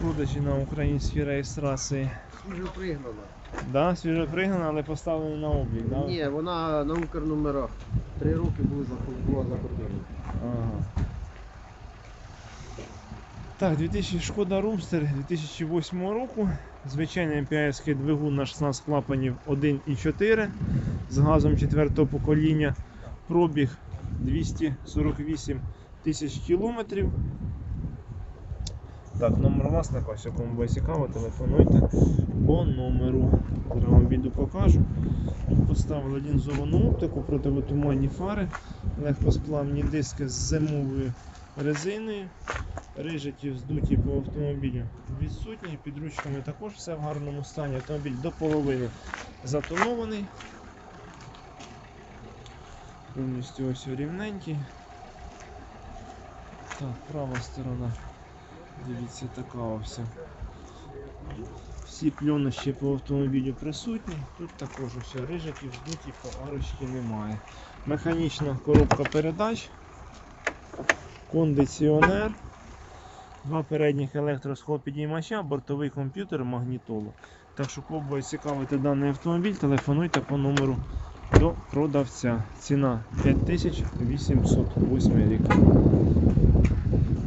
продажі на українській реєстрації. Свіжо пригнана. Да, свіжо пригнана, але поставлена на облік, да? Ні, вона на Укрнумерах. Три роки була за кордоном. Ага. Так, 2000 Шкода Румстер 2008 року. Звичайний МПС двигун на 16 клапанів 1,4 з газом 4 покоління. Пробіг 248 тисяч кілометрів. Так, номер власника, ось кому буде цікаво, телефонуйте по номеру. Зараз вам відео покажу. Поставили лінзовану оптику, противотуманні фари, легкосплавні диски з зимовою резиною. Рижаті здуті по автомобілю відсутні, під ручками також все в гарному стані. Автомобіль до половини затонований. Повністю ось рівненький. Так, права сторона. Дивіться, така ось. Всі пльонощі по автомобілю присутні. Тут також все рижаків, здуті, по арочки немає. Механічна коробка передач, кондиціонер. Два передніх електросхопідіймача, бортовий комп'ютер, магнітолу. Так що, кого буде цікавити даний автомобіль, телефонуйте по номеру до продавця. Ціна 5808 рік.